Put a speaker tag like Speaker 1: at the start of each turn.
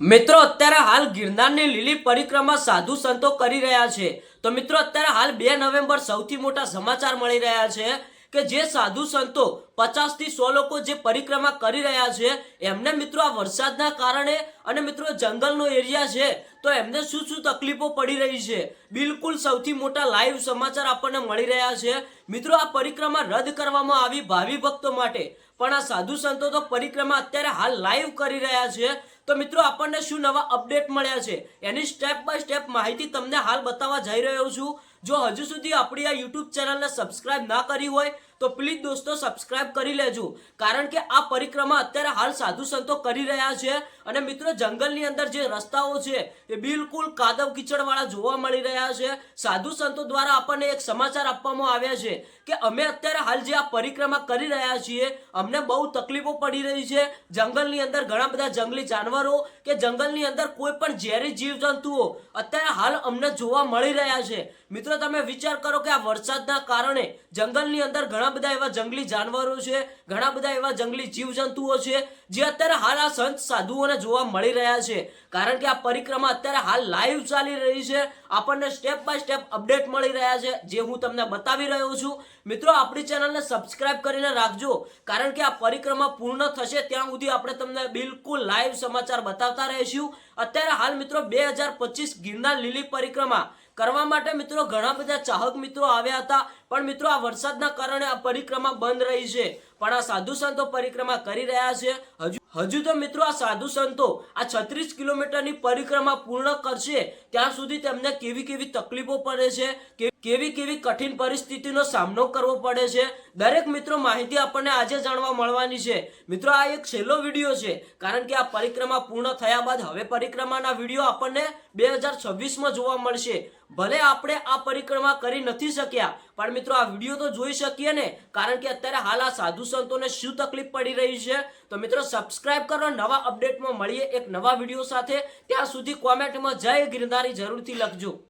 Speaker 1: મિત્રો, અત્યારે હાલ ગિરનારની લીલી પરિક્રમા સાધુ સંતો કરી રહ્યા છે. તો મિત્રો, અત્યારે હાલ બે નવેમ્બર સૌથી મોટા સમાચાર મળી રહ્યા છે કે જે સાધુ સંતો પચાસથી સો લોકો જે પરિક્રમા કરી રહ્યા છે, એમને મિત્રો આ વરસાદના કારણે અને મિત્રો જંગલનો એરિયા છે, તો એમને શું શું તકલીફો પડી રહી છે? બિલકુલ સૌથી મોટા લાઈવ સમાચાર આપણને મળી રહ્યા છે. મિત્રો, આ પરિક્રમા રદ કરવામાં આવી ભાવિ ભક્તો માટે. પણ આ સાધુ સંતો તો પરિક્રમા અત્યારે હાલ લાઈવ કરી રહ્યા છે. તો મિત્રો, આપણને શું નવા અપડેટ મળ્યા છે? એની સ્ટેપ બાય સ્ટેપ માહિતી તમને હાલ બતાવવા જઈ રહ્યો છું. જો હજુ સુધી આપણી આ યુટ્યુબ ચેનલને સબસ્ક્રાઇબ ના કરી હોય તો પ્લીઝ દોસ્તો સબસ્ક્રાઇબ કરી લેજો. કારણ કે આ પરિક્રમા અત્યારે હાલ સાધુ સંતો કરી રહ્યા છે અને મિત્રો જંગલની અંદર જે રસ્તાઓ છે એ બિલકુલ કાદવ કિચડવાળા જોવા મળી રહ્યા છે. સાધુ સંતો દ્વારા આપણને એક સમાચાર આપવામાં આવ્યા છે કે અમે અત્યારે હાલ જે આ પરિક્રમા કરી રહ્યા છીએ, અમને બહુ તકલીફો પડી રહી છે. જંગલની અંદર ઘણા બધા જંગલી જાનવરો કે જંગલની અંદર કોઈ પણ ઝેરી જીવજંતુઓ અત્યારે હાલ અમને જોવા મળી રહ્યા છે. મિત્રો તમે વિચાર કરો કે આ વરસાદના કારણે જંગલની અંદર ઘણા બધા એવા જંગલી જાનવરો છે, ઘણા બધા એવા જંગલી જીવજંતુઓ છે, જે અત્યારે હાલ આ સંત સાધુઓને જોવા મળી રહ્યા છે. કારણ કે આ પરિક્રમા અત્યારે હાલ લાઈવ ચાલી રહી છે. આપણને સ્ટેપ બાય સ્ટેપ અપડેટ મળી રહ્યા છે, જે હું તમને બતાવી રહ્યો છું. મિત્રો, આપણી ચેનલને સબસ્ક્રાઇબ કરીને રાખજો, કારણ કે આ પરિક્રમા પૂર્ણ થશે ત્યાં સુધી આપણે તમને બિલકુલ લાઈવ સમાચાર બતાવતા રહીશું. અત્યારે હાલ મિત્રો, બે હજાર પચીસ ગિરનાર લીલી પરિક્રમા કરવા માટે મિત્રો ઘણા બધા ચાહક મિત્રો આવ્યા હતા. પણ મિત્રો, આ વરસાદના કારણે આ પરિક્રમા બંધ રહી છે. પણ આ સાધુ સંતો પરિક્રમા કરી રહ્યા છે. હજુ હજુ તો મિત્રો આ સાધુ સંતો આ છત્રીસ કિલોમીટરની પરિક્રમા પૂર્ણ કરશે. ત્યાં સુધી તેમને કેવી કેવી તકલીફો પડે છે કેવી કેવી કઠિન પરિસ્થિતિનો સામનો કરવો પડે છે. દરેક મિત્રો માહિતી આપણને આજે જાણવા મળવાની છે. મિત્રો, આ એક છેલ્લો વીડિયો છે, કારણ કે આ પરિક્રમા પૂર્ણ થયા બાદ હવે પરિક્રમાના વીડિયો આપણને બે હજાર છવ્વીસમાં જોવા મળશે. ભલે આપણે આ પરિક્રમા કરી નથી શક્યા, પણ મિત્રો આ વીડિયો તો જોઈ શકીએ ને, કારણ કે અત્યારે હાલ આ સાધુ સંતોને શું તકલીફ પડી રહી છે? તો મિત્રો સબસ્ક્રાઇબ કરો નવા અપડેટમાં મળીએ એક નવા વીડિયો સાથે. ત્યાં સુધી કોમેન્ટમાં જય ગિરનારી જરૂરથી લખજો.